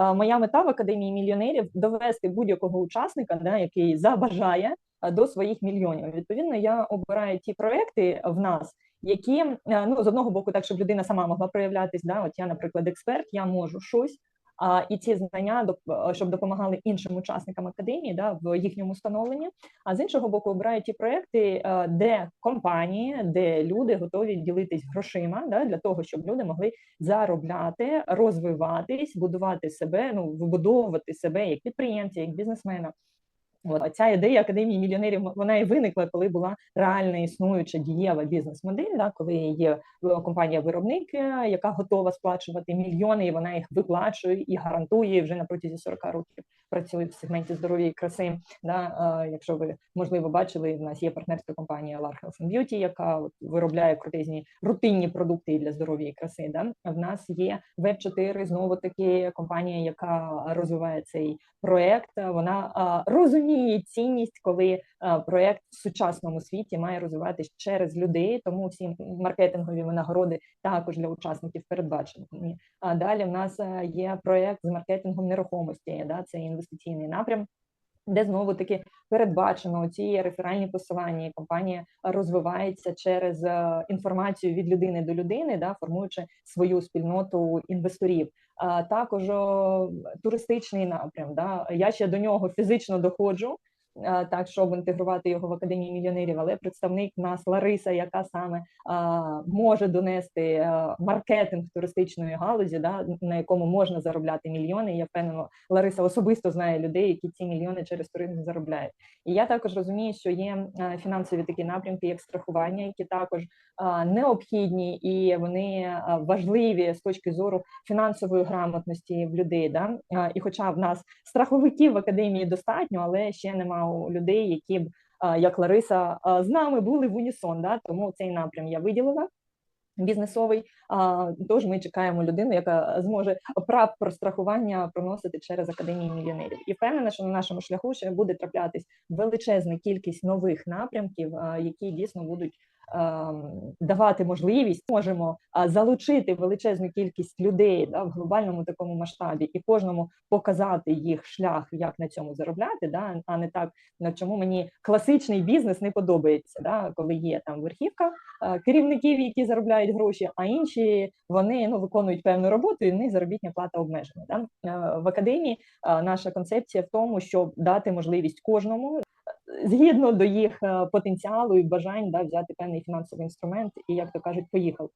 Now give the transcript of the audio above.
А, Моя мета в академії мільйонерів довести будь-якого учасника, да, який забажає до своїх мільйонів. Відповідно, я обираю ті проекти в нас, які е, ну з одного боку, так щоб людина сама могла проявлятись. Да, от я, наприклад, експерт, я можу щось. А і ці знання доп- щоб допомагали іншим учасникам академії да, в їхньому становленні. А з іншого боку, обирають ті проекти, е, де компанії, де люди готові ділитись грошима, да, для того, щоб люди могли заробляти, розвиватись, будувати себе, ну вибудовувати себе як підприємця, як бізнесмена. От ця ідея академії мільйонерів вона і виникла, коли була реальна існуюча дієва бізнес-модель, да, коли є компанія-виробник, е, яка готова сплачувати мільйони, і вона їх виплачує і гарантує вже на протязі 40 років. Працює в сегменті здоров'я і краси. Да, е, якщо ви можливо бачили, в нас є партнерська компанія Lar Health and Beauty, яка виробляє крутизні рутинні продукти для здоров'я і краси. Да? В нас є Web 4 знову таки компанія, яка розвиває цей проект. Вона а, розуміє цінність, коли а, проект в сучасному світі має розвиватись через людей. Тому всі маркетингові винагороди також для учасників передбачені. А далі в нас є проект з маркетингом нерухомості. Да, це інвестиційний напрям. Де знову таки передбачено ці реферальні посилання, компанія розвивається через е, інформацію від людини до людини, да формуючи свою спільноту інвесторів. А також туристичний напрям. Да я ще до нього фізично доходжу. А, Так, щоб інтегрувати його в академії мільйонерів, але представник нас Лариса, яка саме а, може донести а, маркетинг туристичної галузі, да на якому можна заробляти мільйони. Я впевнена, Лариса особисто знає людей, які ці мільйони через туризм заробляють. І я також розумію, що є фінансові такі напрямки, як страхування, які також необхідні і вони важливі з точки зору фінансової грамотності в людей. Да? І, хоча в нас страховиків в академії достатньо, але ще нема у людей, які б як Лариса з нами були в унісон. Да? Тому цей напрям я виділила. Бізнесовий, тож ми чекаємо людину, яка зможе прав про страхування проносити через академію мільйонерів. І впевнена, що на нашому шляху ще буде траплятись величезна кількість нових напрямків, які дійсно будуть давати можливість, можемо залучити величезну кількість людей да, в глобальному такому масштабі і кожному показати їх шлях, як на цьому заробляти, да, а не так на чому мені класичний бізнес не подобається, да, коли є там верхівка керівників, які заробляють гроші, а інші вони ну виконують певну роботу, і в них заробітня плата обмежена. Да. Е, В академії наша концепція в тому, щоб дати можливість кожному згідно до їх е, потенціалу і бажань да, взяти певний фінансовий інструмент і, як то кажуть, поїхав.